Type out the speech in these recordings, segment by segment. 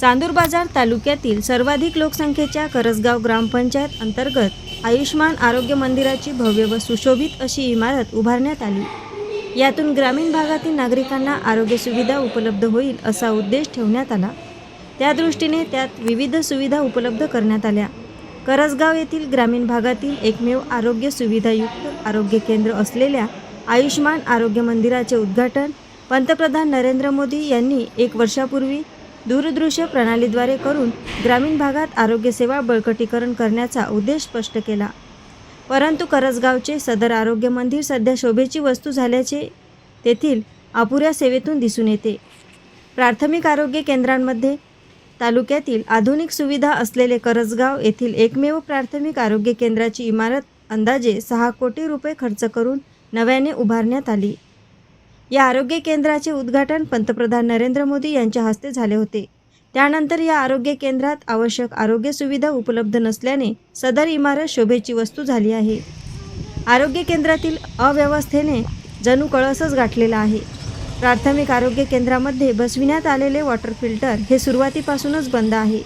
चांदूर बाजार तालुक्यातील सर्वाधिक लोकसंख्येच्या करसगाव ग्रामपंचायत अंतर्गत आयुष्मान आरोग्य मंदिराची भव्य व सुशोभित अशी इमारत उभारण्यात आली. यातून ग्रामीण भागातील नागरिकांना आरोग्य सुविधा उपलब्ध होईल असा उद्देश ठेवण्यात आला. त्या दृष्टीने त्यात विविध सुविधा उपलब्ध करण्यात आल्या. करसगाव येथील ग्रामीण भागातील एकमेव आरोग्य सुविधायुक्त आरोग्य केंद्र असलेल्या आयुष्मान आरोग्य मंदिराचे उद्घाटन पंतप्रधान नरेंद्र मोदी यांनी एक वर्षापूर्वी दूरदृश्य प्रणालीद्वारे करून ग्रामीण भागात आरोग्यसेवा बळकटीकरण करण्याचा उद्देश स्पष्ट केला. परंतु करसगावचे सदर आरोग्य मंदिर सध्या शोभेची वस्तू झाल्याचे तेथील अपुऱ्या सेवेतून दिसून येते. प्राथमिक आरोग्य केंद्रांमध्ये तालुक्यातील आधुनिक सुविधा असलेले करसगाव येथील एकमेव प्राथमिक आरोग्य केंद्राची इमारत अंदाजे सहा कोटी रुपये खर्च करून नव्याने उभारण्यात आली. या आरोग्य केंद्राचे उद्घाटन पंतप्रधान नरेंद्र मोदी यांच्या हस्ते झाले होते. त्यानंतर या आरोग्य केंद्रात आवश्यक आरोग्य सुविधा उपलब्ध नसल्याने सदर इमारत शोभेची वस्तू झाली आहे. आरोग्य केंद्रातील अव्यवस्थेने जणू कळसच गाठलेला आहे. प्राथमिक आरोग्य केंद्रामध्ये बसविण्यात आलेले वॉटर फिल्टर हे सुरुवातीपासूनच बंद आहे.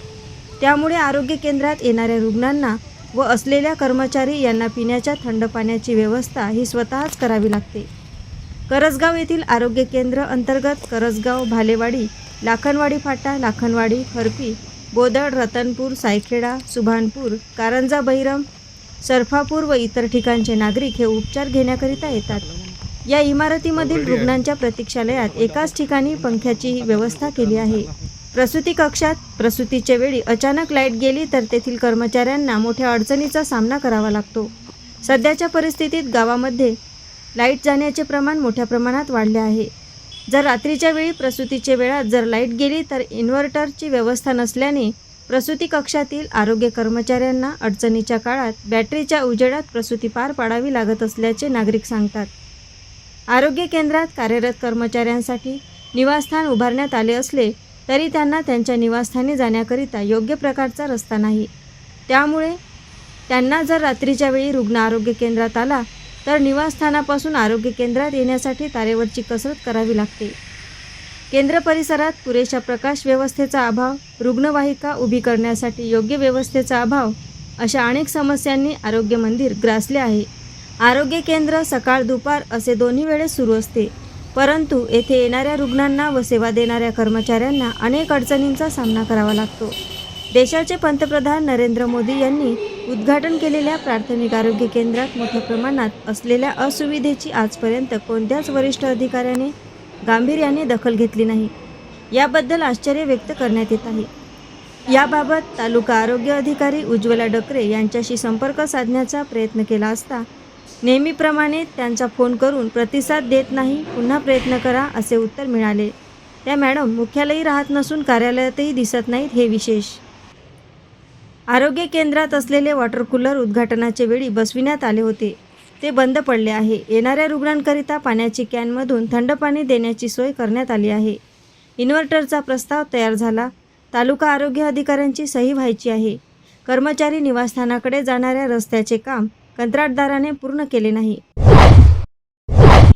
त्यामुळे आरोग्य केंद्रात येणाऱ्या रुग्णांना व असलेल्या कर्मचारी यांना पिण्याच्या थंड पाण्याची व्यवस्था ही स्वतःच करावी लागते. करसगाव येथील आरोग्य केंद्र अंतर्गत करसगाव भालेवाडी लाखनवाडी फाटा लाखनवाडी हरपी बोदड रतनपूर सायखेडा सुभानपूर कारंजा बहिरम सरफापूर व इतर ठिकाणचे नागरिक हे उपचार घेण्याकरिता येतात. या इमारतीमधील रुग्णांच्या प्रतीक्षालयात एकाच ठिकाणी पंख्याची व्यवस्था केली आहे. प्रसूती कक्षात प्रसूतीच्या वेळी अचानक लाइट गेली तर तेथील कर्मचाऱ्यांना मोठ्या अडचणीचा सामना करावा लागतो. सध्याच्या परिस्थितीत गावामध्ये लाइट जाण्याचे प्रमाण मोठ्या प्रमाणात वाढले आहे. जर रात्रीच्या वेळी प्रसूतीच्या वेळात जर लाइट गेली तर इन्व्हर्टरची व्यवस्था नसल्याने प्रसूती कक्षातील आरोग्य कर्मचाऱ्यांना अडचणीच्या काळात बॅटरीच्या उजेडात प्रसूती पार पाडावी लागत असल्याचे नागरिक सांगतात. आरोग्य केंद्रात कार्यरत कर्मचाऱ्यांसाठी निवासस्थान उभारण्यात आले असले तरी त्यांना त्यांच्या निवासस्थानी जाण्याकरिता योग्य प्रकारचा रस्ता नाही. त्यामुळे त्यांना जर रात्रीच्या वेळी रुग्ण आरोग्य केंद्रात आला तर निवासस्थानापासून आरोग्य केंद्रात येण्यासाठी तारेवरची कसरत करावी लागते. केंद्र परिसरात पुरेशा प्रकाश व्यवस्थेचा अभाव रुग्णवाहिका उभी करण्यासाठी योग्य व्यवस्थेचा अभाव अशा अनेक समस्यांनी आरोग्य मंदिर ग्रासले आहे. आरोग्य केंद्र सकाळ दुपार असे दोन्ही वेळेस सुरू असते. परंतु येथे येणाऱ्या रुग्णांना व सेवा देणाऱ्या कर्मचाऱ्यांना अनेक अडचणींचा सामना करावा लागतो. देशाचे पंतप्रधान नरेंद्र मोदी यांनी उद्घाटन केलेल्या प्राथमिक आरोग्य केंद्रात मोठ्या प्रमाणात असलेल्या असुविधेची आजपर्यंत कोणत्याच वरिष्ठ अधिकाऱ्याने गांभीर्याने दखल घेतली नाही. याबद्दल आश्चर्य व्यक्त करण्यात येत आहे. याबाबत तालुका आरोग्य अधिकारी उज्ज्वला डकरे यांच्याशी संपर्क साधण्याचा प्रयत्न केला असता नेहमीप्रमाणे त्यांचा फोन करून प्रतिसाद देत नाही पुन्हा प्रयत्न करा असे उत्तर मिळाले. त्या मॅडम मुख्यालयी राहत नसून कार्यालयातही दिसत नाहीत हे विशेष. आरोग्य केंद्रात असलेले वॉटर कूलर उद्घाटनाच्या वेळी बसविण्यात आले होते. ते बंद पडले आहे. येणाऱ्या रुग्णांकरिता पाण्याची कॅनमधून थंड पाणी देण्याची सोय करण्यात आली आहे. इन्व्हर्टरचा प्रस्ताव तयार झाला. तालुका आरोग्य अधिकाऱ्यांची सही व्हायची आहे. कर्मचारी निवासस्थानाकडे जाणाऱ्या रस्त्याचे काम कंत्राटदाराने पूर्ण केले नाही.